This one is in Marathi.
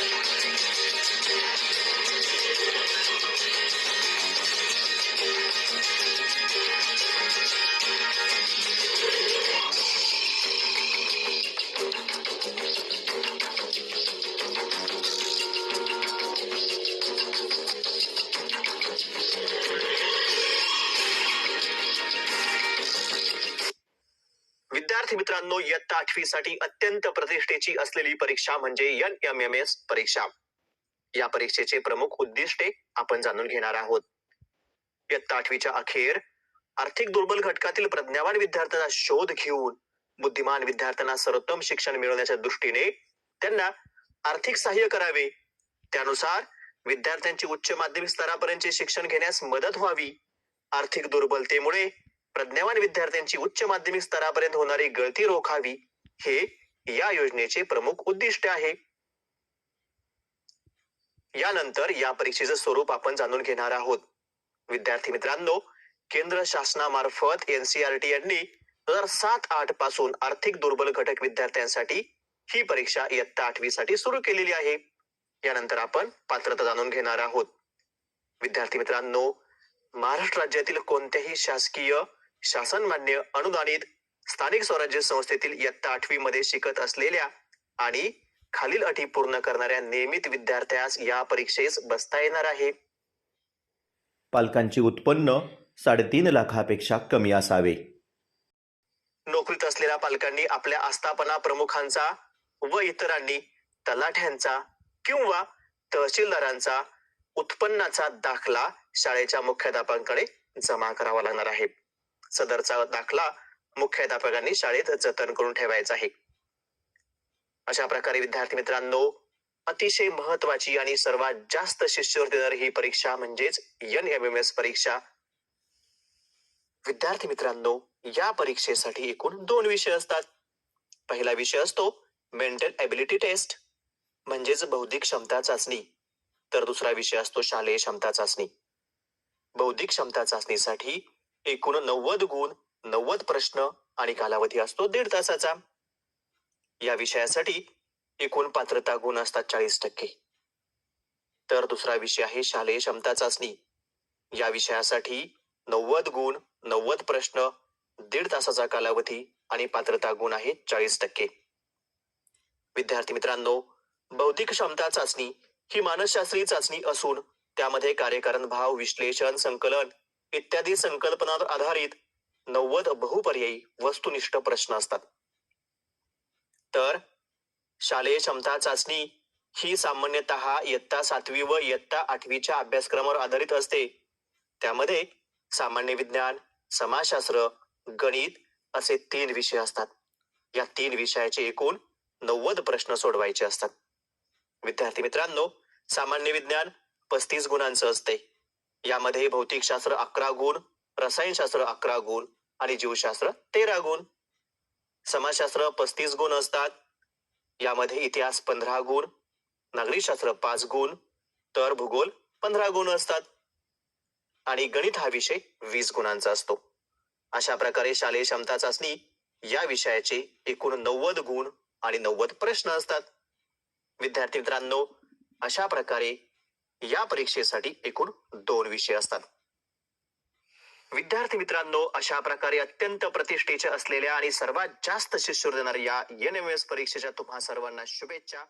Thank you. विद्यार्थी मित्रांनो इयत्ता आठवी साठी अत्यंत प्रतिष्ठेची असलेली परीक्षा म्हणजे एन एम एम एस परीक्षा. या परीक्षेचे प्रमुख उद्दिष्टे आपण जाणून घेणार आहोत. इयत्ता आठवीच्या अखेर आर्थिक दुर्बल घटकातील प्रज्ञावान विद्यार्थ्यांचा शोध घेऊन बुद्धिमान विद्यार्थ्यांना सर्वोत्तम शिक्षण मिळवण्याच्या दृष्टीने त्यांना आर्थिक सहाय्य करावे. त्यानुसार विद्यार्थ्यांची उच्च माध्यमिक स्तरापर्यंतचे शिक्षण घेण्यास मदत व्हावी. आर्थिक दुर्बलतेमुळे प्रज्ञावान विद्यार्थ्यांची उच्च माध्यमिक स्तरापर्यंत होणारी गळती रोखावी हे या योजनेचे प्रमुख उद्दिष्ट आहे. यानंतर या परीक्षेचं स्वरूप आपण जाणून घेणार आहोत. विद्यार्थी मित्रांनो केंद्र शासनामार्फत एनसीआरटी यांनी दोन हजार सात आठपासून आर्थिक दुर्बल घटक विद्यार्थ्यांसाठी ही परीक्षा इयत्ता आठवी साठी सुरू केलेली आहे. यानंतर आपण पात्रता जाणून घेणार आहोत. विद्यार्थी मित्रांनो महाराष्ट्र राज्यातील कोणत्याही शासकीय शासनमान्य अनुदानित स्थानिक स्वराज्य संस्थेतील इयत्ता आठवी मध्ये शिकत असलेल्या आणि खालील अटी पूर्ण करणाऱ्या नियमित विद्यार्थ्यास या परीक्षेस बसता येणार आहे. पालकांचे उत्पन्न साडेतीन लाखापेक्षा कमी असावे. नोकरीत असलेल्या पालकांनी आपल्या आस्थापना प्रमुखांचा व इतरांनी तलाठ्यांचा किंवा तहसीलदारांचा उत्पन्नाचा दाखला शाळेच्या मुख्याध्यापकांकडे जमा करावा लागणार आहे. सदरचा दाखला मुख्याध्यापकांनी शाळेत जतन करून ठेवायचा आहे. अशा प्रकारे विद्यार्थी मित्रांनो अतिशय महत्वाची आणि सर्वात जास्त शिष्यवृत्ती देणारी ही परीक्षा म्हणजेच एन एम एम एस परीक्षा. विद्यार्थी मित्रांनो या परीक्षेसाठी एकूण दोन विषय असतात. पहिला विषय असतो मेंटल एबिलिटी टेस्ट म्हणजेच बौद्धिक क्षमता चाचणी. तर दुसरा विषय असतो शालेय क्षमता चाचणी. बौद्धिक क्षमता चाचणीसाठी एकूण नव्वद गुण नव्वद प्रश्न आणि कालावधी असतो दीड तासाचा. या विषयासाठी एकूण पात्रता गुण असतात चाळीस टक्के. तर दुसरा विषय आहे शालेय क्षमता चाचणी. या विषयासाठी नव्वद गुण नव्वद प्रश्न दीड तासाचा कालावधी आणि पात्रता गुण आहे चाळीस टक्के. विद्यार्थी मित्रांनो बौद्धिक क्षमता चाचणी ही मानसशास्त्रीय चाचणी असून त्यामध्ये कार्यकारण भाव विश्लेषण संकलन इत्यादी संकल्पनांवर आधारित नव्वद बहुपर्यायी वस्तुनिष्ठ प्रश्न असतात. तर शालेय क्षमता चाचणी ही सामान्यतः इयत्ता सातवी व इयत्ता आठवीच्या अभ्यासक्रमावर आधारित असते. त्यामध्ये सामान्य विज्ञान समाजशास्त्र गणित असे तीन विषय असतात. या तीन विषयाचे एकूण नव्वद प्रश्न सोडवायचे असतात. विद्यार्थी मित्रांनो सामान्य विज्ञान पस्तीस गुणांचं असते. यामध्ये भौतिकशास्त्र अकरा गुण रसायनशास्त्र अकरा गुण आणि जीवशास्त्र तेरा गुण. समाजशास्त्र पस्तीस गुण असतात. यामध्ये इतिहास पंधरा गुण नागरिकशास्त्र पाच गुण तर भूगोल पंधरा गुण असतात. आणि गणित हा विषय वीस गुणांचा असतो. अशा प्रकारे शालेय क्षमता चाचणी या विषयाचे एकूण नव्वद गुण आणि नव्वद प्रश्न असतात. विद्यार्थी मित्रांनो अशा प्रकारे या परीक्षेसाठी एकूण दोन विषय असतात. विद्यार्थी मित्रांनो अशा प्रकारे अत्यंत प्रतिष्ठेच्या असलेल्या आणि सर्वात जास्त शिष्यवृत्ती देणाऱ्या या एन एम एस परीक्षेच्या तुम्हा सर्वांना शुभेच्छा.